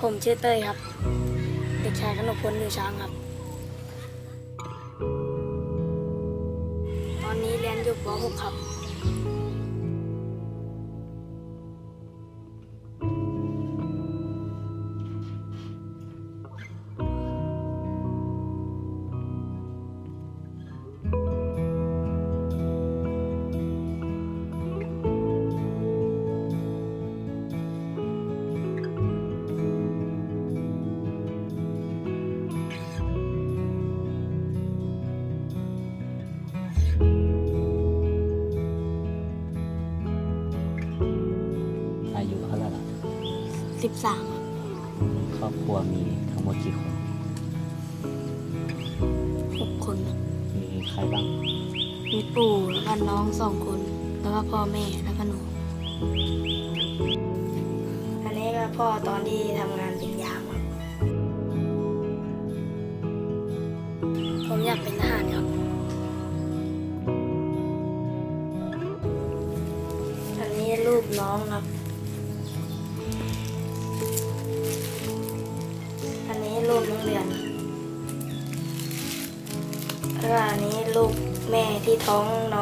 ผมชื่อเต้ยครับ เด็กชายกนกพลอยู่ช้างครับ ตอนนี้เรียนอยู่ป .6 ครับ 13ครับครอบครัวมีทั้งหมดกี่คน6คนครับมีใครบ้าง มีปู่แล้วก็น้องสองคน แล้วก็พ่อแม่แล้วก็หนูอันนี้ก็พ่อตอนที่ทำงานเป็นยามครับผมอยากเป็นทหารครับอันนี้รูปน้องครับ ม่ที่ท้องน้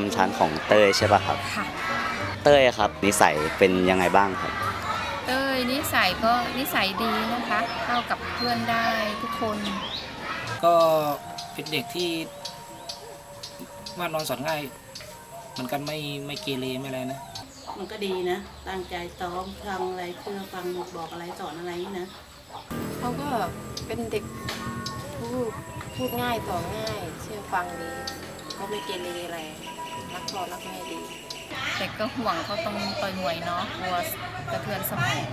ครูประจำชั้นของเต้ยใช่ป่ะครับ ค่ะ เต้ยครับ นิสัยเป็นยังไงบ้างครับ เต้ยนิสัยก็นิสัยดีนะคะ เข้ากับเพื่อนได้ทุกคน ก็เป็นเด็กที่ว่านอนสอนง่ายเหมือนกันไม่ไม่เกเรไม่อะไรนะ มันก็ดีนะ ตั้งใจซ้อมฟังอะไรเพื่อฟังบอกอะไรสอนอะไรนี่นะ เขาก็เป็นเด็กพูดพูดง่ายต่อง่าย เชื่อฟังดี ก็ไม่เกเรอะไร รักพ่อรักแม่ดี แต่ก็ห่วงเขาตรงต่อยมวยเนาะกลัวกระเทือนสมอง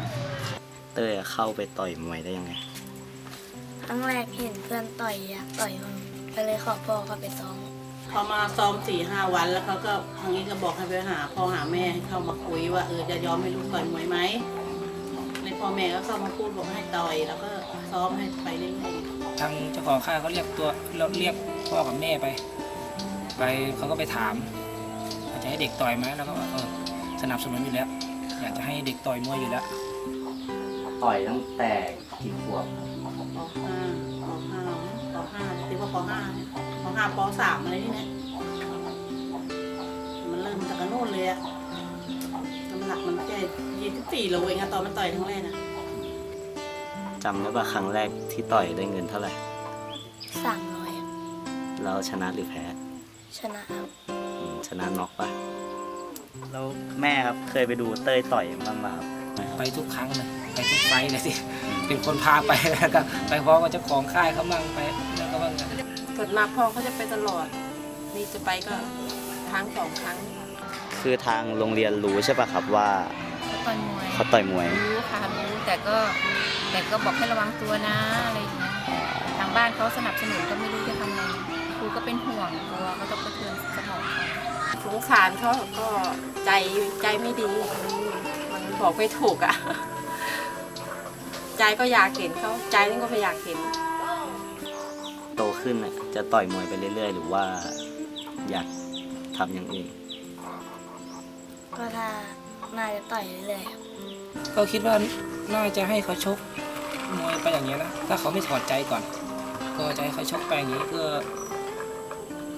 เต้ยเข้าไปต่อยมวยได้ยังไง ครั้งแรกเห็นเพื่อนต่อยอยากต่อยมันก็เลยขอพ่อเขาไปซ้อมพอมาซ้อมสี่ห้าวันแล้วเขาก็ทางนี้ก็บอกให้ไปหาพ่อหาแม่ให้เข้ามาคุยว่าเออจะยอมให้ลูกต่อยมวยไหมพ่อแม่ก็เข้ามาพูดบอกให้ต่อย แล้วก็ซ้อมให้ไปเรื่อยทางเจ้าของค่ายเขาเรียกตัวเราเรียกพ่อกับแม่ไป ไปเขาก็ไปถามอยาก จะให้เด็กต่อยไหมแล้วก็ว่าเออสนับสนุนอยู่แล้ว อยากจะให้เด็กต่อยมวยอยู่แล้ว ต่อยตั้งแต่กี่ขวบๆปห้าปห้าปห้าตีว่าปห้าเนี่ยปห้าปสามอะไรนี่นะมันเริ่มจากกระโน่นเลยอะน้ำหนักมันแค่ยี่สิบสี่โลเองอะตอนมันต่อยครั้งแรกอะจำได้ว่าครั้งแรกที่ต่อยได้เงินเท่าไหร่ สามร้อยแล้วชนะหรือแพ้ ชนะครับอืม ชนะน็อกปะแล้วแม่ครับเคยไปดูเต้ยต่อยบ้างไหมครับไม่ครับไปทุกครั้งเลยไปทุกไฟท์เลยสิเป็นคนพาไปแล้วก็ไปพร้อมกับเจ้าของค่ายเขามั่งไปแล้วก็ว่างั้นเกิดมาพ่อเขาจะไปตลอด นี่จะไปก็ครั้งสองครั้ง คือทางโรงเรียนรู้ใช่ปะครับว่าต่อยมวยเขาต่อยมวยรู้ค่ะรู้แต่ก็แต่ก็บอกให้ระวังตัวนะอะไรอย่างเงี้ยทางบ้านเขาสนับสนุนก็ไม่รู้จะทำไงครูก็เป็นห่วงกลัวเขาจะกระเทือนสมองเขา สงสารเขาก็ใจใจไม่ดี มันบอกไม่ถูกอะ่ะ ใจก็อยากเห็นเขาใจนี่ก็ไม่อยากเห็น โตขึ้นน่ะจะต่อยมวยไปเรื่อย ๆ หรือว่าอยากทำอย่างอื่น ก็ถ้าน่าจะต่อยเรื่อยๆครับก็คิดว่าน่าจะให้เขาชกมวยไปอย่างเงี้ยนะถ้าเขาไม่ถอดใจก่อน ก็จะให้เขาชกไปอย่างนี้เพื่อ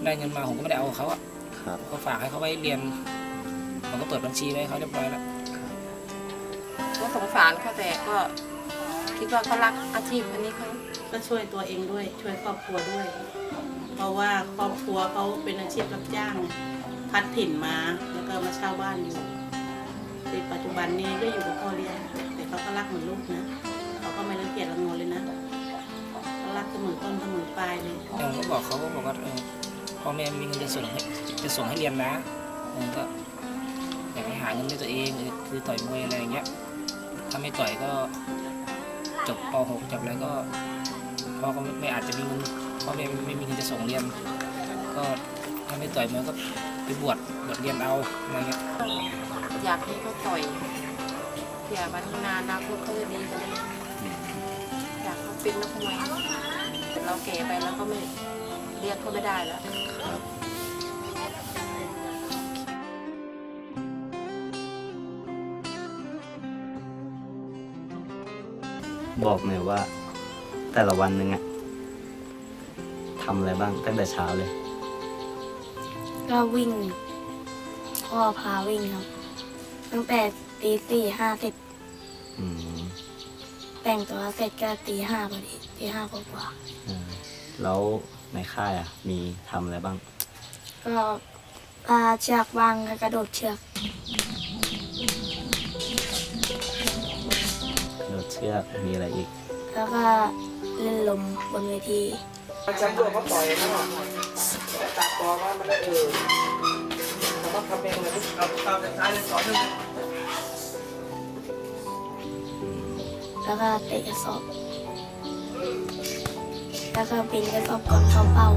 ได้เงินมาผมก็ไม่ได้เอาเขาอะ ครับ ก็ฝากให้เขาไว้เรียนผมก็เปิดบัญชีไว้ให้เขาเรียบร้อยแล้วก็สงสารเขาแต่ก็ คิดว่าเขารักอาชีพอันนี้เขาก็ช่วยตัวเองด้วย ช่วยครอบครัวด้วย เพราะว่าครอบครัวเขาเป็นอาชีพรับจ้าง พัดถิ่นมาแล้วก็มาเช่าบ้านอยู่ในปัจจุบันนี้ก็อยู่กับพ่อเลี้ยงแต่เขาก็รักเหมือนลูกนะเขาก็ไม่รังเกียจรังงอนเลยนะเขารักเสมอต้นเสมอปลายเลย ผมก็บอกเขาก็บอกว่าเออ พ่อแม่ไม่มีเงินจะส่งให้จะส่งให้เรียนนะออก็อยากให้หาเงินด้วยตัวเองคือต่อยมวยอะไรอย่างเงี้ยถ้าไม่ต่อยก็จบป .6 จบอะไรก็พ่อก็ไม่อาจจะมีเงินพ่อแม่ไม่มีเงินจะส่งเรียน ก็ถ้าไม่ต่อยมวยก็ไปบวชบวชเรียนเอาอะไรเงี้ยอยากให้เขาต่อยเผื่อวันข้างหน้าอนาคตเขาจะดีกว่านี้อยากเขาเป็นนักมวยเราแก่ไปแล้วก็ไม่ เรียกเขาไม่ได้แล้วบอกหน่อยว่า แต่ละวันหนึ่งอะทำอะไรบ้างตั้งแต่เช้าเลย ก็วิ่งพ่อพาวิ่งครับ ตั้งแต่ตีสี่ห้าสิบอืมแต่งตัวเสร็จก็ตีห้าพอดีตีห้ากว่าเออแล้ว ในค่ายอะมีทำอะไรบ้างๆก็พาเชือกวางก็กระโดดเชือกโดดเชือกมีอะไรอีก แล้วก็เล่นลมบนเวทีแชมป์โลกเขาต่อยนะตัดต่อมามันได้เออเราต้องทำเองเลยเอาตามแต่ท้ายเลยสอนเลยแล้วก็เตะกระสอบ แล้วก็บินกระสอบก่อนเข้าเป้า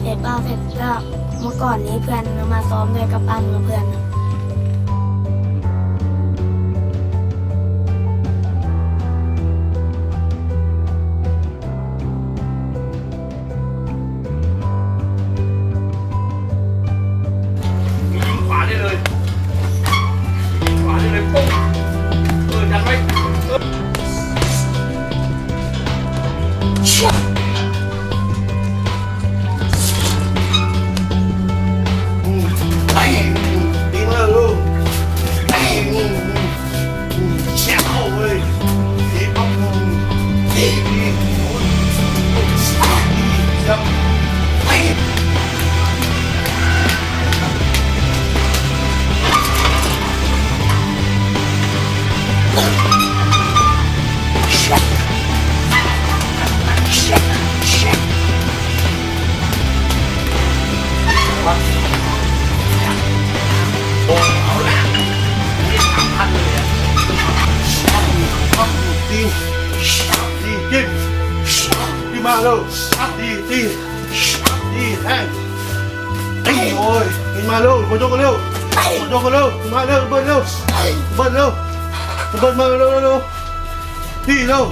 เสร็จเป้าเสร็จก็เมื่อก่อนนี้เพื่อนมาซ้อมด้วยกับปั้มกับเพื่อนครับ มึงมาเร็วคนโจกเร็วคนโจกเร็วมาเร็วเบิ้ลเร็วเบิ้ลเร็วเบิ้ลมาเร็วเร็วพี่เร็ว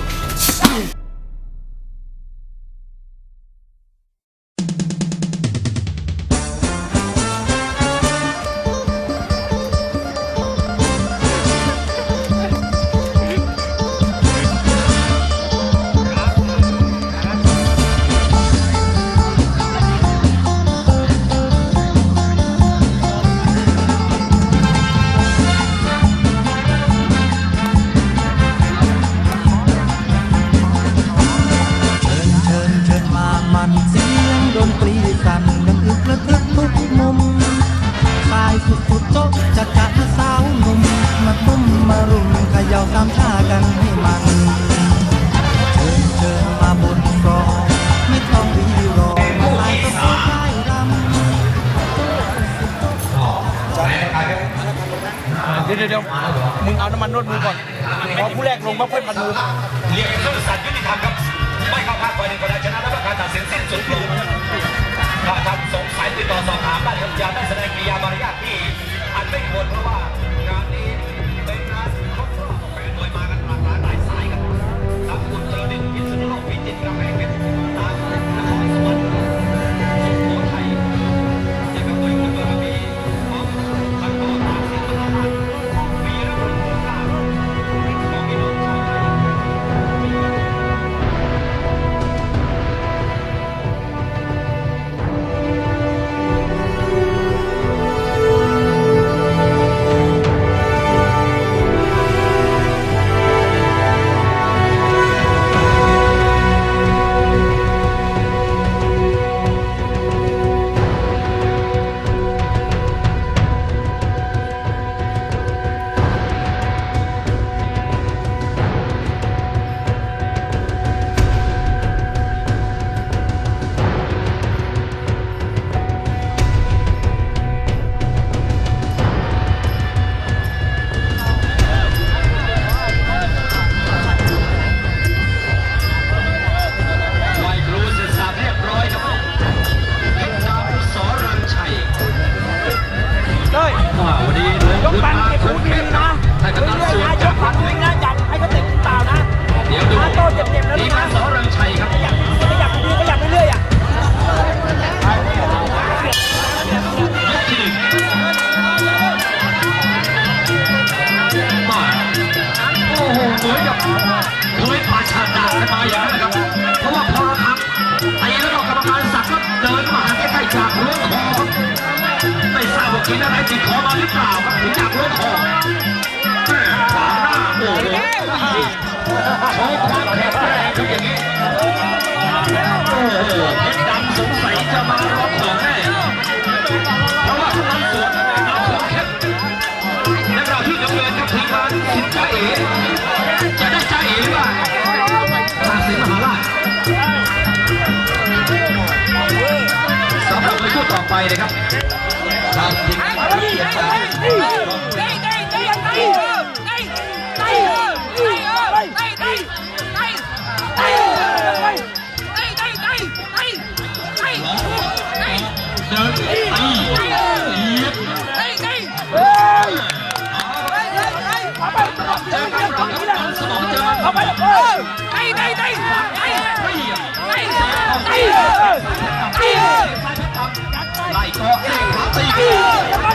อย่งเพสงสัยจะมาร้องสองแน่เพราะว่าพลังสวนเอาของเพชและเราที่จำเนิกับทีมงานสินจ้จะได้จ้าเอ๋หรือเปล่าทางสินมหาราชสำหรับในดต่อไปนะครับ ไล่ก็ตีไ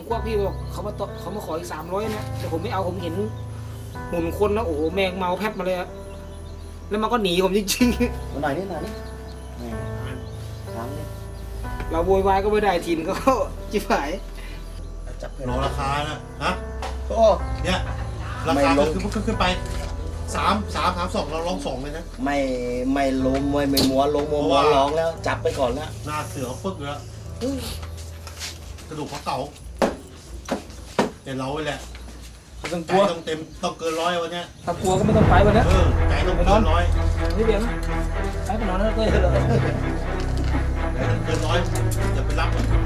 กพี่บอกเขามาต่อเขามาขออีกสามร้อยนะแต่ผมไม่เอาผมเห็นหุ่นคนแล้วโอ้โหแมงเมาแพบมาเลยอะแล้วมันก็หนีผมจริงมาหน่อยนี่หน่อยนี่แหม่ถามนี่ๆเราโวยวายก็ไม่ได้ทีมก็ จิบหายจับเพื่อนรอราคานะฮะโอ้ เนี่ยราไม่คาลก็งคือขึ้นไปสามสามสามสองเราลองสองเลยนะ ไม่ไม่ลงมวยไม่มัวลงมัวเพราะมัวว่าร้องแล้ว จับไปก่อนแล้ว หน้าเสือฟึกเลยอะกระดูกเขาเก่า แต่เราไว้แหละไม่ต้องกใจลัวต้องเต็มต้องเกินร้อยวันเนี้ยถ้ากลัวก็ไม่ต้องไปวันนี้เออใจต้องเกินร้อยพี่เบียงไปไปนอนแล้วเต้ยเลยใจต้องเกินร้อยอย่าไปรับมันมัน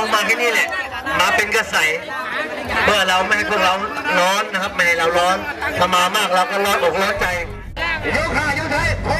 องเร่งกันเต้ไม่ต้องเร่งนะเรื่องของการพระคุณก็คงมาแค่นี้แหละ มาเป็นกระใสเพื่อเราไม่ให้พวกเราร้อนนะครับไม่ให้เราร้อนถ้ามามากเราก็ร้อนอกร้อนใจยกขายกไทยพร้อม